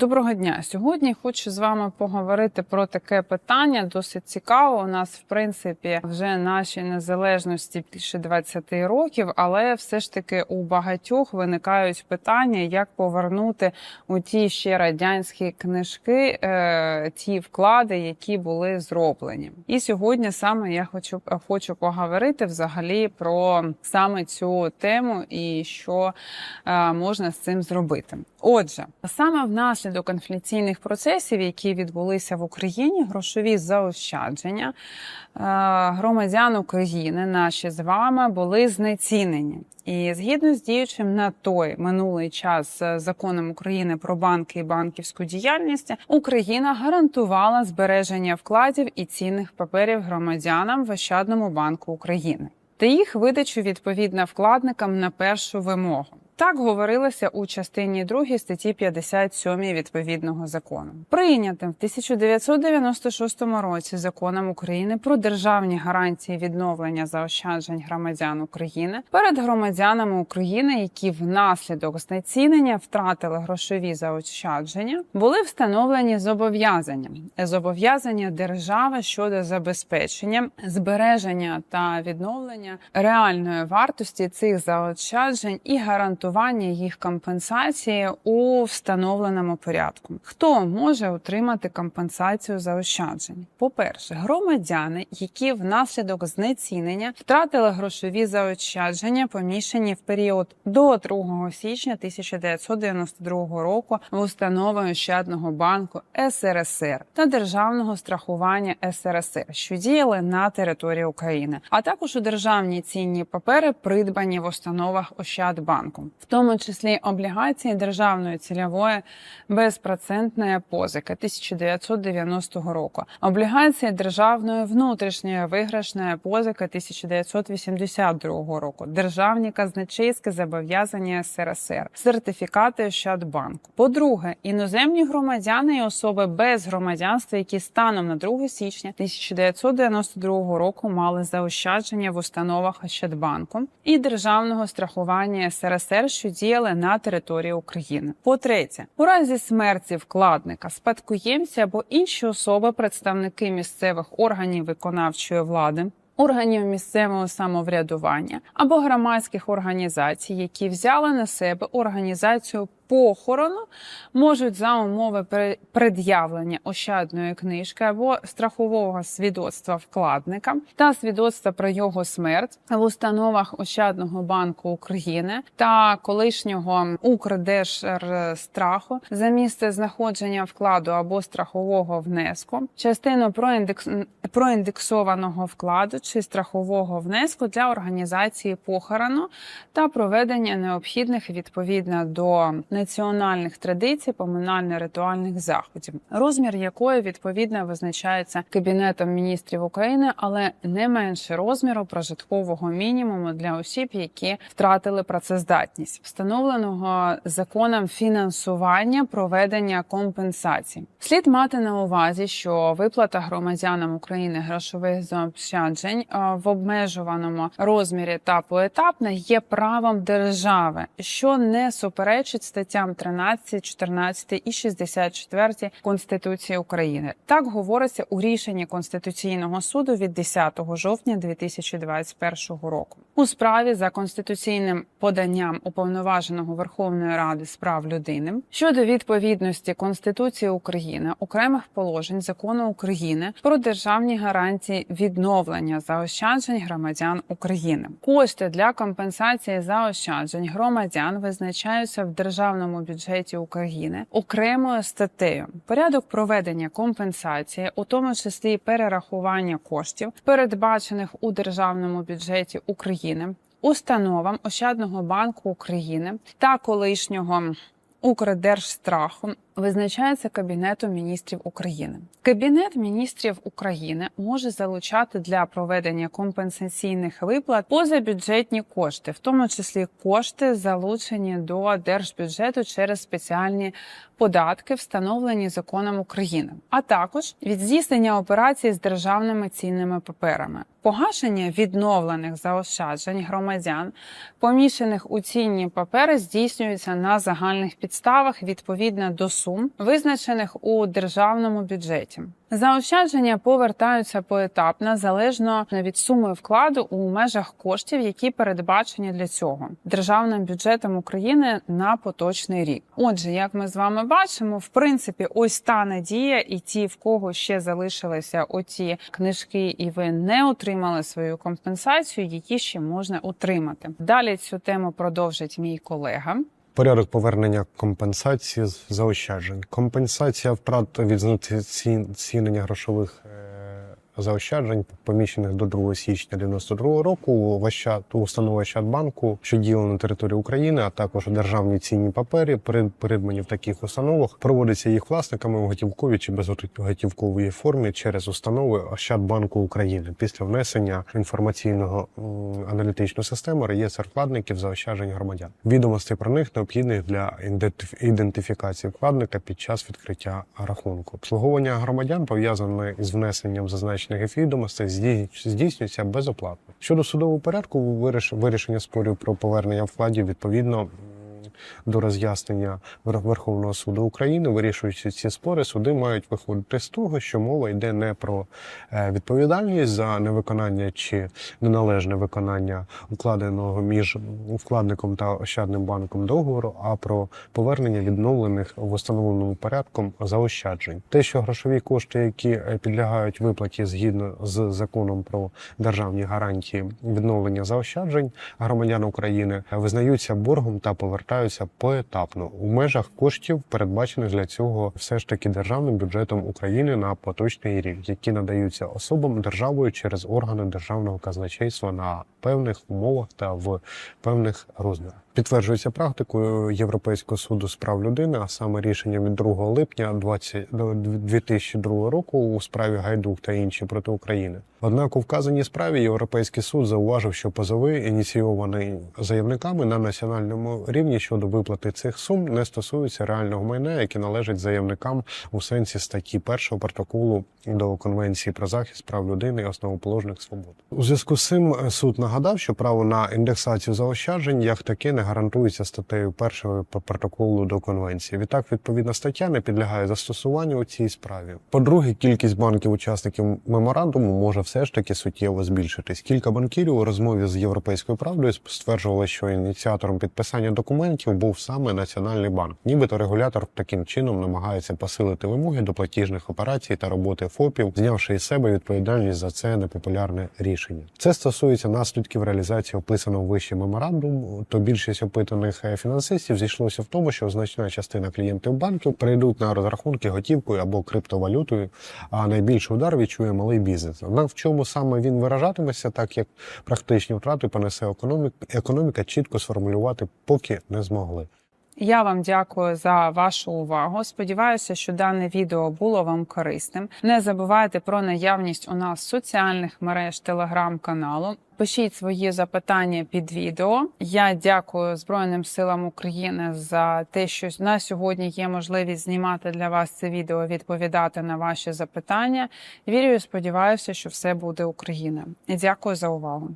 Доброго дня. Сьогодні хочу з вами поговорити про таке питання. Досить цікаво. У нас, в принципі, вже нашій незалежності більше 20 років, але все ж таки у багатьох виникають питання, як повернути у ті ще радянські книжки е, ті вклади, які були зроблені. І сьогодні саме я хочу, хочу поговорити взагалі про саме цю тему і що е, можна з цим зробити. Отже, саме внаслідок інфляційних процесів, які відбулися в Україні, грошові заощадження е, громадян України, наші з вами, були знецінені. І згідно з діючим на той минулий час е, законом України про банки і банківську діяльність, Україна гарантувала збереження вкладів і цінних паперів громадянам в Ощадному банку України та їх видачу відповідно вкладникам на першу вимогу. Так говорилося у частині 2 статті 57 відповідного закону, прийнятим в 1996 році законом України про державні гарантії відновлення заощаджень громадян України перед громадянами України, які внаслідок знецінення втратили грошові заощадження, були встановлені зобов'язання зобов'язання держави щодо забезпечення збереження та відновлення реальної вартості цих заощаджень і гарантування гарантування їх компенсації у встановленому порядку. Хто може отримати компенсацію заощаджень? По-перше, громадяни, які внаслідок знецінення втратили грошові заощадження, поміщені в період до 2 січня 1992 року в установи Ощадного банку СРСР та державного страхування СРСР, що діяли на території України, а також у державні цінні папери, придбані в установах Ощадбанку в тому числі облігації державної цільової безпроцентної позики 1990 року, облігації державної внутрішньої виграшної позики 1982 року, державні казначейські зобов'язання СРСР, сертифікати Ощадбанку. По-друге, іноземні громадяни і особи без громадянства, які станом на 2 січня 1992 року мали заощадження в установах Ощадбанку і державного страхування СРСР що діяли на території України. По-третє, у разі смерті вкладника, спадкоємці або інші особи, представники місцевих органів виконавчої влади. Органів місцевого самоврядування або громадських організацій, які взяли на себе організацію похорону, можуть за умови пред'явлення ощадної книжки або страхового свідоцтва вкладника та свідоцтва про його смерть в установах Ощадного банку України та колишнього Укрдержстраху за місце знаходження вкладу або страхового внеску, частину проіндекс... проіндексованого вкладу чи страхового внеску для організації похорону та проведення необхідних відповідно до національних традицій поминально-ритуальних заходів, розмір якої відповідно визначається кабінетом міністрів України, але не менше розміру прожиткового мінімуму для осіб, які втратили працездатність, встановленого законом фінансування проведення компенсацій. Слід мати на увазі, що виплата громадянам України грошових заощаджень в обмежуваному розмірі та поетапно є правом держави, що не суперечить статтям 13, 14 і 64 Конституції України. Так говориться у рішенні Конституційного суду від 10 жовтня 2021 року. У справі за конституційним поданням уповноваженого Верховної Ради з прав людини щодо відповідності Конституції України окремих положень закону України про державні гарантії відновлення заощаджень громадян України. Кошти для компенсації заощаджень громадян визначаються в державному бюджеті України окремою статтею. Порядок проведення компенсації, у тому числі перерахування коштів, передбачених у державному бюджеті України, установам Ощадного банку України та колишнього Укрдержстраху визначається Кабінетом міністрів України. Кабінет міністрів України може залучати для проведення компенсаційних виплат позабюджетні кошти, в тому числі кошти, залучені до держбюджету через спеціальні податки, встановлені законом України, а також від здійснення операцій з державними цінними паперами. Погашення відновлених заощаджень громадян, поміщених у цінні папери, здійснюється на загальних підставах підставах відповідно до сум, визначених у державному бюджеті. Заощадження повертаються поетапно залежно від суми вкладу у межах коштів, які передбачені для цього державним бюджетом України на поточний рік. Отже, як ми з вами бачимо, в принципі, ось та надія, і ті, в кого ще залишилися оті книжки, і ви не отримали свою компенсацію, її ще можна отримати. Далі цю тему продовжить мій колега. Порядок повернення компенсації з заощаджень. Компенсація втрат від знецінення грошових е, заощаджень, поміщених до 2 січня 92 року в Ощад, у установи Ощадбанку, що діяли на території України, а також державні цінні перед- придбані в таких установах, проводиться їх власниками у готівковій чи безготівковій формі через установи Ощадбанку України після внесення інформаційного м, аналітичну систему реєстр вкладників заощаджень громадян. Відомостей про них необхідних для ідентифікації вкладника під час відкриття рахунку. Обслуговування громадян пов'язане із внесенням зазначених відомостей здій- здійснюється безоплатно. Щодо судового порядку, виріш- вирішення спорів про повернення вкладів відповідно. До роз'яснення Вер- Верховного суду України, вирішуючи ці спори, суди мають виходити з того, що мова йде не про е, відповідальність за невиконання чи неналежне виконання укладеного між вкладником та ощадним банком договору, а про повернення відновлених в установленому порядком заощаджень. Те, що грошові кошти, які е, підлягають виплаті згідно з законом про державні гарантії відновлення заощаджень громадян України, визнаються боргом та повертаються поетапно у межах коштів, передбачених для цього все ж таки державним бюджетом України на поточний рік, які надаються особам державою через органи державного казначейства на певних умовах та в певних розмірах. Підтверджується практикою Європейського суду з прав людини, а саме рішенням від 2 липня 20, до 2002 року у справі Гайдук та інші проти України. Однак у вказаній справі Європейський суд зауважив, що позови, ініційовані заявниками на національному рівні щодо виплати цих сум, не стосуються реального майна, яке належить заявникам у сенсі статті 1 протоколу до Конвенції про захист прав людини і основоположних свобод. У зв'язку з цим суд нагадав, що право на індексацію заощаджень як таке не гарантується статтею 1 протоколу до конвенції. Відтак, відповідна стаття не підлягає застосуванню у цій справі. По-друге, кількість банків-учасників меморандуму може все ж таки суттєво збільшитись. Кілька банкірів у розмові з європейською правдою стверджували, що ініціатором підписання документів був саме Національний банк. Нібито регулятор таким чином намагається посилити вимоги до платіжних операцій та роботи ФОПів, знявши із себе відповідальність за це непопулярне рішення. Це стосується наслідків реалізації описаного вище меморандуму. То більшість опитаних е, фінансистів зійшлося в тому, що значна частина клієнтів банків прийдуть на розрахунки готівкою або криптовалютою, а найбільший удар відчує малий бізнес. Однак в чому саме він виражатиметься, так як практичні втрати понесе економік, економіка, чітко сформулювати поки не змогли. Я вам дякую за вашу увагу. Сподіваюся, що дане відео було вам корисним. Не забувайте про наявність у нас соціальних мереж телеграм-каналу. Пишіть свої запитання під відео. Я дякую Збройним силам України за те, що на сьогодні є можливість знімати для вас це відео, відповідати на ваші запитання. Вірю і сподіваюся, що все буде Україна. І дякую за увагу.